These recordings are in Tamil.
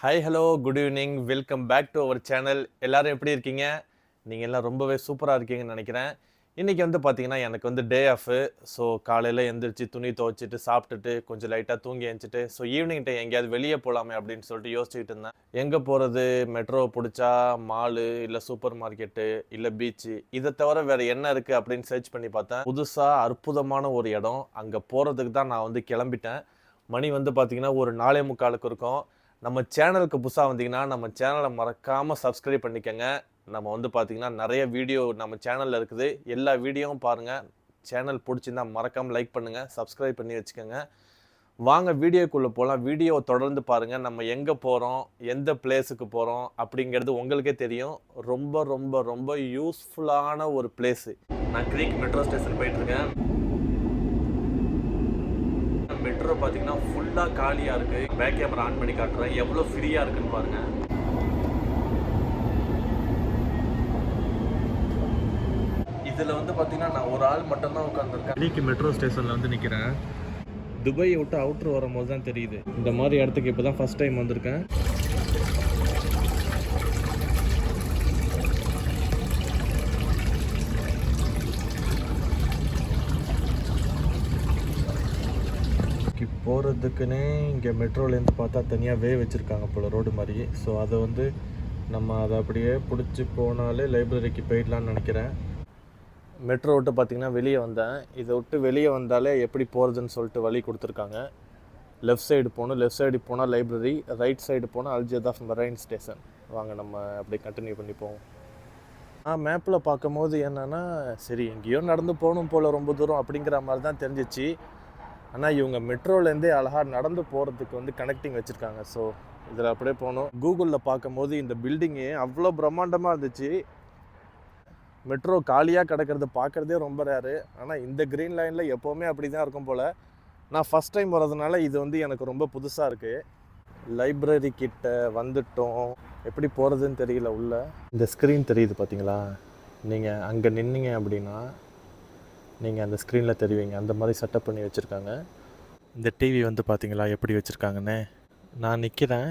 Hi hello good evening welcome back to our channel எல்லோரும் எப்படி இருக்கீங்க? நீங்கள் எல்லாம் ரொம்பவே சூப்பராக இருக்கீங்கன்னு நினைக்கிறேன். இன்றைக்கி வந்து பார்த்தீங்கன்னா எனக்கு வந்து டே ஆஃபு ஸோ காலையில் எந்திரிச்சு துணி துவைச்சிட்டு சாப்பிட்டுட்டு கொஞ்சம் லைட்டாக தூங்கி எழுந்துட்டு ஸோ ஈவினிங் டைம் எங்கேயாவது வெளியே போகலாமே அப்படின்னு சொல்லிட்டு யோசிச்சுக்கிட்டு இருந்தேன். எங்கே போகிறது மெட்ரோ பிடிச்சா மாலு இல்லை சூப்பர் மார்க்கெட்டு இல்லை பீச்சு இதை தவிர வேறு என்ன இருக்குது அப்படின்னு சர்ச் பண்ணி பார்த்தேன். புதுசாக அற்புதமான ஒரு இடம். அங்கே போகிறதுக்கு தான் நான் வந்து கிளம்பிட்டேன். மணி வந்து பார்த்தீங்கன்னா ஒரு நாலே முக்காலுக்கு இருக்கும். நம்ம சேனலுக்கு புதுசாக வந்தீங்கன்னா நம்ம சேனலை மறக்காமல் சப்ஸ்கிரைப் பண்ணிக்கோங்க. நம்ம வந்து பார்த்தீங்கன்னா நிறைய வீடியோ நம்ம சேனலில் இருக்குது. எல்லா வீடியோவும் பாருங்கள் சேனல் பிடிச்சிருந்தா மறக்காமல் லைக் பண்ணுங்கள் சப்ஸ்கிரைப் பண்ணி வச்சுக்கோங்க. வாங்க வீடியோக்குள்ளே போகலாம் வீடியோவை தொடர்ந்து பாருங்கள் நம்ம எங்கே போகிறோம் எந்த பிளேஸுக்கு போகிறோம் அப்படிங்கிறது உங்களுக்கே தெரியும். ரொம்ப ரொம்ப ரொம்ப யூஸ்ஃபுல்லான ஒரு பிளேஸு நான் கிரீக் மெட்ரோ ஸ்டேஷன் போயிட்டுருக்கேன் மெட்ரோ பார்த்தீங்கன்னா ஃபுல்லாக காலியாக இருக்குது பேக் கேமரா ஆன் பண்ணி காட்டுறேன். எவ்வளோ ஃப்ரீயாக இருக்குன்னு பாருங்கள் இதில் வந்து பார்த்தீங்கன்னா நான் ஒரு ஆள் மட்டும்தான் உட்காந்துருக்கேன் டெல்லிக்கு மெட்ரோ ஸ்டேஷனில் வந்து நிற்கிறேன் துபாயை விட்டு அவுட்ரு வரும்போது தான் தெரியுது. இந்த மாதிரி இடத்துக்கு இப்போ தான் ஃபஸ்ட் டைம் வந்திருக்கேன். போகிறதுக்குன்னே இங்கே மெட்ரோலேருந்து பார்த்தா தனியாக வே வச்சுருக்காங்க போல் ரோடு மாதிரி ஸோ அதை வந்து நம்ம அதை அப்படியே பிடிச்சி போனாலே லைப்ரரிக்கு போயிடலான்னு நினைக்கிறேன். மெட்ரோ விட்டு பார்த்திங்கன்னா வெளியே வந்தேன். இதை விட்டு வெளியே வந்தாலே எப்படி போகிறதுன்னு சொல்லிட்டு வழி கொடுத்துருக்காங்க. லெஃப்ட் சைடு போகணும். லெஃப்ட் சைடு போனால் லைப்ரரி ரைட் சைடு போனால் அல்ஜத் ஆஃப் மெரைன் ஸ்டேஷன் வாங்க நம்ம அப்படியே கண்டினியூ பண்ணி போவோம். ஆனால் மேப்பில் பார்க்கும்போது என்னென்னா சரி எங்கேயோ நடந்து போகணும் போல் ரொம்ப தூரம் அப்படிங்கிற மாதிரி தான் தெரிஞ்சிச்சு. ஆனால் இவங்க மெட்ரோலேருந்தே அழகாக நடந்து போகிறதுக்கு வந்து கனெக்டிங் வச்சுருக்காங்க. ஸோ இதில் அப்படியே போனோம். கூகுளில் பார்க்கும்போது இந்த பில்டிங்கு அவ்வளோ பிரம்மாண்டமாக இருந்துச்சு. மெட்ரோ காலியாக கிடக்கிறத பார்க்குறதே ரொம்ப ரேரு ஆனால் இந்த க்ரீன் லைனில் எப்போவுமே அப்படி தான் இருக்கும் போல். நான் ஃபஸ்ட் டைம் வரதுனால இது வந்து எனக்கு ரொம்ப புதுசாக இருக்குது லைப்ரரி கிட்ட வந்துட்டோம். எப்படி போகிறதுன்னு தெரியல உள்ள. இந்த ஸ்க்ரீன் தெரியுது பார்த்தீங்களா நீங்கள் அங்கே நின்னீங்க அப்படின்னா நீங்கள் அந்த ஸ்க்ரீனில் தெரிவிங்க. அந்த மாதிரி செட்டப் பண்ணி வச்சுருக்காங்க. இந்த டிவி வந்து பார்த்தீங்களா எப்படி வச்சுருக்காங்கன்னு? நான் நிற்கிறேன்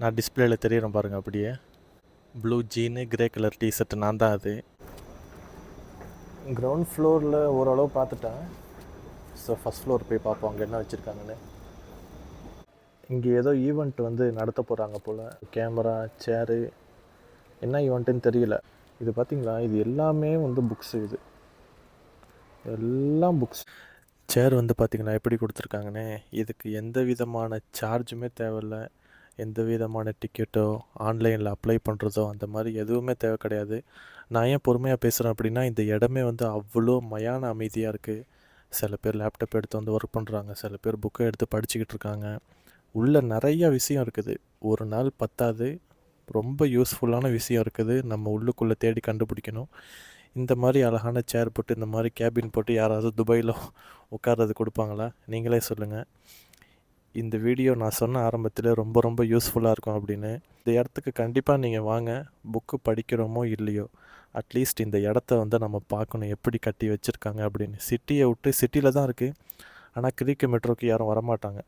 நான் டிஸ்பிளேயில் தெரியிறேன் பாருங்கள் அப்படியே. Blue jean grey colour T-shirt நான் தான் அது. கிரவுண்ட் ஃப்ளோரில் ஓரளவு பார்த்துட்டேன் ஸோ ஃபஸ்ட் ஃப்ளோர் போய் பார்ப்போம் அங்கே என்ன வச்சுருக்காங்கன்னு. இங்கே ஏதோ ஈவெண்ட் வந்து நடத்த போகிறாங்க போல். கேமரா சேரு என்ன ஈவெண்ட்டுன்னு தெரியல. இது பார்த்தீங்களா இது எல்லாமே வந்து புக்ஸு இது. எல்லாம் புக்ஸ் சேர் வந்து பார்த்திங்கன்னா எப்படி கொடுத்துருக்காங்கன்னே இதுக்கு எந்த விதமான சார்ஜுமே தேவையில்ல. எந்த விதமான டிக்கெட்டோ ஆன்லைனில் அப்ளை பண்ணுறதோ அந்த மாதிரி எதுவுமே தேவை கிடையாது. நான் ஏன் பொறுமையாக பேசுகிறேன் அப்படின்னா இந்த இடமே வந்து அவ்வளோ மயான அமைதியாக இருக்குது சில பேர் லேப்டாப் எடுத்து வந்து ஒர்க் பண்ணுறாங்க சில பேர் புக்கை எடுத்து படிச்சுக்கிட்டு இருக்காங்க. உள்ளே நிறைய விஷயம் இருக்குது. ஒரு நாள் பத்தாது. ரொம்ப யூஸ்ஃபுல்லான விஷயம் இருக்குது. நம்ம உள்ளுக்குள்ளே தேடி கண்டுபிடிக்கணும். இந்த மாதிரி அழகான சேர் போட்டு இந்த மாதிரி கேபின் போட்டு யாராவது துபாயில் உட்கார்றது கொடுப்பாங்களா? நீங்களே சொல்லுங்கள் இந்த வீடியோ நான் சொன்ன ஆரம்பத்தில் ரொம்ப ரொம்ப யூஸ்ஃபுல்லாக இருக்கும் அப்படின்னு. இந்த இடத்துக்கு கண்டிப்பாக நீங்கள் வாங்க. புக்கு படிக்கிறோமோ இல்லையோ அட்லீஸ்ட் இந்த இடத்த வந்து நம்ம பார்க்கணும். எப்படி கட்டி வச்சுருக்காங்க அப்படின்னு. சிட்டியை விட்டு சிட்டியில் தான் இருக்குது ஆனால் கிரிக்கு மெட்ரோக்கு யாரும் வரமாட்டாங்க.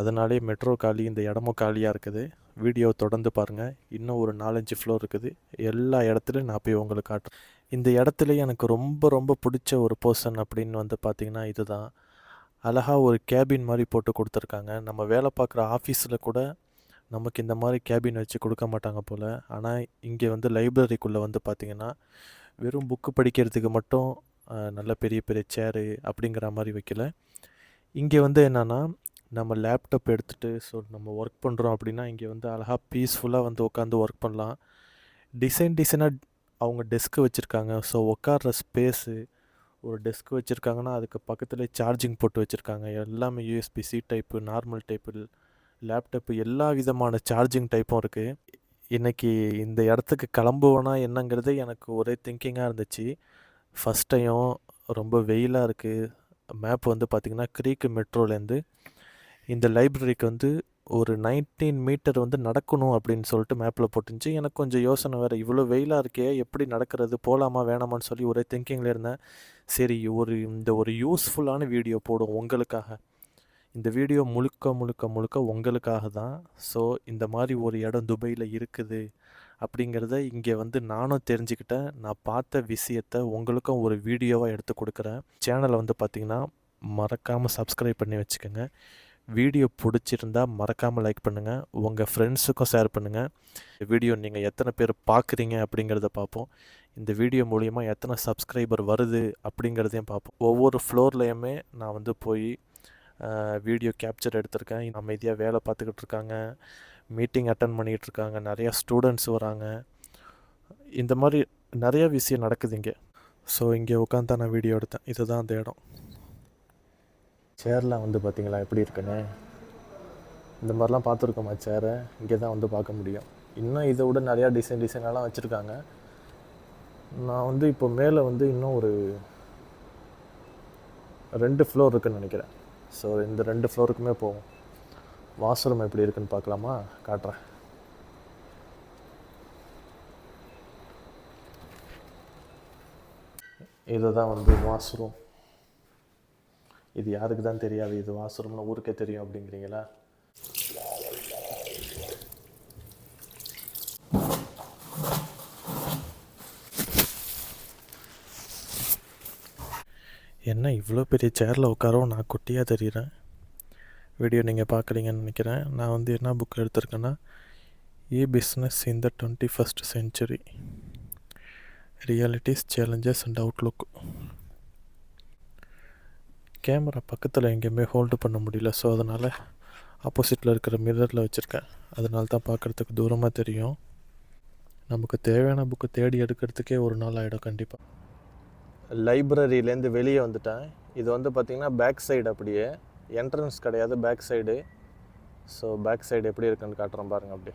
அதனாலே மெட்ரோ காலி இந்த இடமும் காலியாக இருக்குது. வீடியோ தொடர்ந்து பாருங்கள் இன்னும் ஒரு நாலஞ்சு ஃப்ளோர் இருக்குது. எல்லா இடத்துலையும் நான் போய் உங்களுக்கு காட்டுறேன். இந்த இடத்துல எனக்கு ரொம்ப ரொம்ப பிடிச்ச ஒரு பர்சன் அப்படின்னு வந்து பார்த்திங்கன்னா இதுதான். அழகாக ஒரு கேபின் மாதிரி போட்டு கொடுத்துருக்காங்க. நம்ம வேலை பார்க்குற ஆஃபீஸில் கூட நமக்கு இந்த மாதிரி கேபின் வச்சு கொடுக்க மாட்டாங்க போல். ஆனால் இங்கே வந்து லைப்ரரிக்குள்ளே வந்து பார்த்திங்கன்னா வெறும் புக்கு படிக்கிறதுக்கு மட்டும் நல்ல பெரிய பெரிய சேரு அப்படிங்கிற மாதிரி வைக்கல. இங்கே வந்து என்னென்னா நம்ம லேப்டாப் எடுத்துகிட்டு ஸோ நம்ம ஒர்க் பண்ணுறோம் அப்படின்னா இங்கே வந்து அழகாக பீஸ்ஃபுல்லாக வந்து உட்காந்து ஒர்க் பண்ணலாம். டிசைன் டிசைனாக அவங்க டெஸ்க்கு வச்சுருக்காங்க. ஸோ உட்கார்ற ஸ்பேஸு ஒரு டெஸ்க் வச்சுருக்காங்கன்னா அதுக்கு பக்கத்துலேயே சார்ஜிங் போட்டு வச்சுருக்காங்க. எல்லாமே USB C type normal type laptop எல்லா விதமான சார்ஜிங் டைப்பும் இருக்குது இன்றைக்கி இந்த இடத்துக்கு கிளம்புவேனா என்னங்கிறது எனக்கு ஒரே திங்கிங்காக இருந்துச்சு. ஃபஸ்ட் டைம் ரொம்ப வெயிலாக இருக்குது மேப் வந்து பார்த்திங்கன்னா க்ரீக்கு மெட்ரோலேருந்து இந்த லைப்ரரிக்கு வந்து ஒரு நைன்டீன் மீட்டர் வந்து நடக்கணும் அப்படின்னு சொல்லிட்டு மேப்பில் போட்டுருந்துச்சு. எனக்கு கொஞ்சம் யோசனை வேறு இவ்வளோ வெயிலாக இருக்கே எப்படி நடக்கிறது போகலாமா வேணாமான்னு சொல்லி ஒரே திங்கிங்கில் இருந்தேன். சரி ஒரு இந்த ஒரு யூஸ்ஃபுல்லான வீடியோ போடும் உங்களுக்காக. இந்த வீடியோ முழுக்க முழுக்க முழுக்க உங்களுக்காக தான். ஸோ இந்த மாதிரி ஒரு இடம் துபையில் இருக்குது அப்படிங்கிறத இங்கே வந்து நானும் தெரிஞ்சுக்கிட்டேன். நான் பார்த்த விஷயத்தை உங்களுக்கும் ஒரு வீடியோவாக எடுத்து கொடுக்குறேன். சேனலை வந்து பார்த்திங்கன்னா மறக்காமல் சப்ஸ்கிரைப் பண்ணி வச்சுக்கோங்க. வீடியோ பிடிச்சிருந்தா மறக்காமல் லைக் பண்ணுங்கள் உங்கள் ஃப்ரெண்ட்ஸுக்கும் ஷேர் பண்ணுங்கள் வீடியோ நீங்கள் எத்தனை பேர் பார்க்குறீங்க அப்படிங்கிறத பார்ப்போம். இந்த வீடியோ மூலிமா எத்தனை சப்ஸ்கிரைபர் வருது அப்படிங்கிறதையும் பார்ப்போம். ஒவ்வொரு ஃப்ளோர்லேயுமே நான் வந்து போய் வீடியோ கேப்சர் எடுத்திருக்கேன். அமைதியாக வேலை பார்த்துக்கிட்டு இருக்காங்க. மீட்டிங் அட்டன் பண்ணிகிட்டு இருக்காங்க. நிறையா ஸ்டூடெண்ட்ஸ் வராங்க. இந்த மாதிரி நிறையா விஷயம் நடக்குது இங்கே. ஸோ இங்கே உட்காந்து தான் நான் வீடியோ எடுத்தேன். இதுதான் அந்த இடம். சேர்லாம் வந்து பார்த்தீங்களா எப்படி இருக்குன்னு? இந்த மாதிரிலாம் பார்த்துருக்கோமா சேரை இங்கே தான் வந்து பார்க்க முடியும். இன்னும் இதை விட நிறையா டிசைன் டிசைனெல்லாம் வச்சுருக்காங்க. நான் வந்து இப்போ மேலே வந்து இன்னும் ஒரு ரெண்டு ஃப்ளோர் இருக்குன்னு நினைக்கிறேன். ஸோ இந்த ரெண்டு ஃப்ளோருக்குமே போவோம். வாஷ்ரூம் எப்படி இருக்குன்னு பார்க்கலாமா? காட்டுறேன். இதுதான் வந்து வாஷ்ரூம். இது யாருக்கு தான் தெரியாது? இது வாசுரம்னு ஊருக்கே தெரியும் அப்படிங்கிறீங்களா? என்ன இவ்வளோ பெரிய சேரில் உட்காரவும் நான் குட்டியாக தெரிகிறேன் வீடியோ நீங்கள் பார்க்குறீங்கன்னு நினைக்கிறேன். நான் வந்து என்ன book எடுத்திருக்கேன்னா e business in the twenty first century realities challenges and outlook camera பக்கத்தில் எங்கேயுமே ஹோல்டு பண்ண முடியல. ஸோ அதனால் ஆப்போசிட்டில் இருக்கிற மிரரில் வச்சுருக்கேன். அதனால தான் பார்க்குறதுக்கு தூரமாக தெரியும். நமக்கு தேவையான புக்கை தேடி எடுக்கிறதுக்கே ஒரு நாள் ஆகிடும் கண்டிப்பாக லைப்ரரியிலேருந்து வெளியே வந்துட்டேன். இது வந்து பார்த்திங்கன்னா பேக் சைடு அப்படியே. என்ட்ரன்ஸ் கிடையாது back side so back side எப்படி இருக்குன்னு காட்டுறேன் பாருங்கள் அப்படி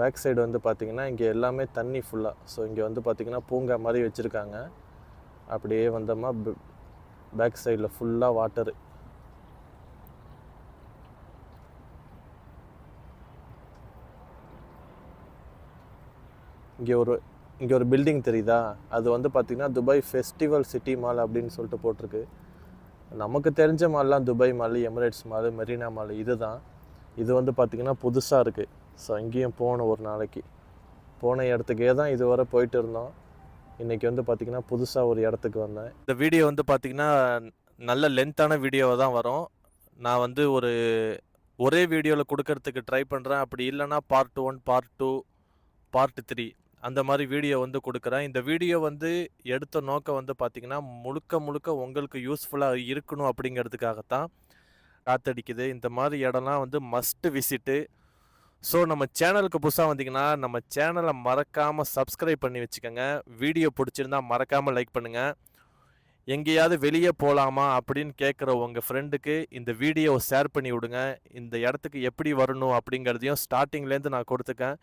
பேக் சைடு வந்து பார்த்திங்கன்னா இங்கே எல்லாமே தண்ணி ஃபுல்லாக ஸோ இங்கே வந்து பார்த்திங்கன்னா பூங்கா மாதிரி வச்சுருக்காங்க. அப்படியே வந்தோமா பேக் சைடில் ஃபுல்லாக வாட்டரு இங்கே ஒரு இங்கே ஒரு பில்டிங் தெரியுதா? அது வந்து பார்த்திங்கன்னா துபாய் ஃபெஸ்டிவல் சிட்டி மால் அப்படின்னு சொல்லிட்டு போட்டிருக்கு. நமக்கு தெரிஞ்ச மால்லாம் Dubai mall Emirates mall Marina mall இது தான் இது வந்து பார்த்திங்கன்னா புதுசாக இருக்குது ஸோ அங்கேயும் போகணும் ஒரு நாளைக்கு. போன இடத்துக்கே தான் இதுவரை போயிட்டு இருந்தோம். இன்றைக்கி வந்து பார்த்திங்கன்னா புதுசாக ஒரு இடத்துக்கு வந்தேன். இந்த வீடியோ வந்து பார்த்திங்கன்னா நல்ல லென்த்தான வீடியோவாக தான் வரும். நான் வந்து ஒரு ஒரே வீடியோவில் கொடுக்கறதுக்கு ட்ரை பண்ணுறேன் அப்படி இல்லைன்னா part one part two part three அந்த மாதிரி வீடியோ வந்து கொடுக்குறேன். இந்த வீடியோ வந்து எடுத்த நோக்கம் வந்து பார்த்திங்கன்னா முழுக்க முழுக்க உங்களுக்கு யூஸ்ஃபுல்லாக இருக்கணும் அப்படிங்கிறதுக்காகத்தான். காத்தடிக்குது. இந்த மாதிரி இடம்லாம் வந்து மஸ்ட்டு விசிட்டு ஸோ நம்ம சேனலுக்கு புதுசாக வந்தீங்கன்னா நம்ம சேனலை மறக்காமல் சப்ஸ்கிரைப் பண்ணி வச்சுக்கோங்க. வீடியோ பிடிச்சிருந்தா மறக்காமல் லைக் பண்ணுங்கள் எங்கேயாவது வெளியே போகலாமா அப்படின்னு கேட்குற உங்கள் ஃப்ரெண்டுக்கு இந்த வீடியோவை ஷேர் பண்ணி விடுங்க. இந்த இடத்துக்கு எப்படி வரணும் அப்படிங்கிறதையும் ஸ்டார்டிங்லேருந்து நான் கொடுத்துக்கேன்.